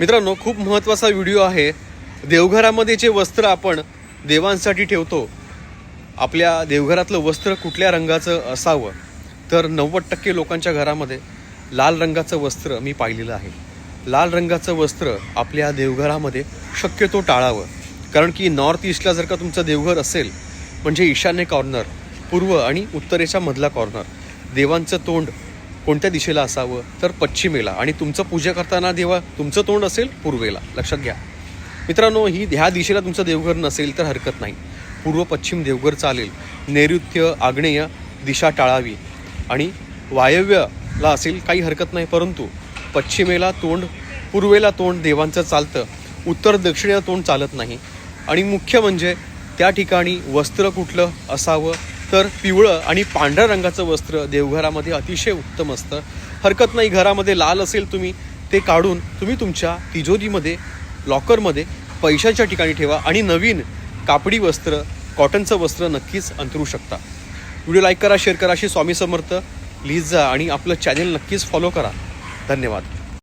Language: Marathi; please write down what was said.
मित्रांनो खूप महत्त्वाचा व्हिडिओ आहे. देवघरामध्ये जे वस्त्र आपण देवांसाठी ठेवतो आपल्या देवघरातलं वस्त्र कुठल्या रंगाचं असावं? तर नव्वद टक्के लोकांच्या घरामध्ये लाल रंगाचं वस्त्र मी पाहिलेलं आहे. लाल रंगाचं वस्त्र आपल्या देवघरामध्ये शक्यतो टाळावं. कारण की नॉर्थ ईस्टला जर का तुमचं देवघर असेल म्हणजे ईशान्य कॉर्नर पूर्व आणि उत्तरेच्या मधला कॉर्नर देवांचं तोंड कोणत्या दिशेला असावं? तर पश्चिमेला. आणि तुमचं पूजा करताना देवा तुमचं तोंड असेल पूर्वेला. लक्षात घ्या. मित्रांनो ही ह्या दिशेला तुमचं देवघर नसेल तर हरकत नाही. पूर्व पश्चिम देवघर चालेल. नैऋत्य आग्नेय दिशा टाळावी. आणि वायव्यला असेल काही हरकत नाही परंतु पश्चिमेला तोंड पूर्वेला तोंड देवांचं चालतं. उत्तर दक्षिणेला तोंड चालत नाही. आणि मुख्य म्हणजे त्या ठिकाणी वस्त्र कुठलं असावं? तर पिवळं आणि पांढऱ्या रंगाचं वस्त्र देवघरामध्ये अतिशय उत्तम असतं. हरकत नाही घरामध्ये लाल असेल तुम्ही ते काढून तुम्ही तुमच्या तिजोरीमध्ये लॉकरमध्ये पैशाच्या ठिकाणी ठेवा आणि नवीन कापडी वस्त्र कॉटनचं वस्त्र नक्कीच अंतरू शकता. व्हिडिओ लाईक करा शेअर करा अशी स्वामी समर्थ लिहित जा आणि आपलं चॅनेल नक्कीच फॉलो करा. धन्यवाद.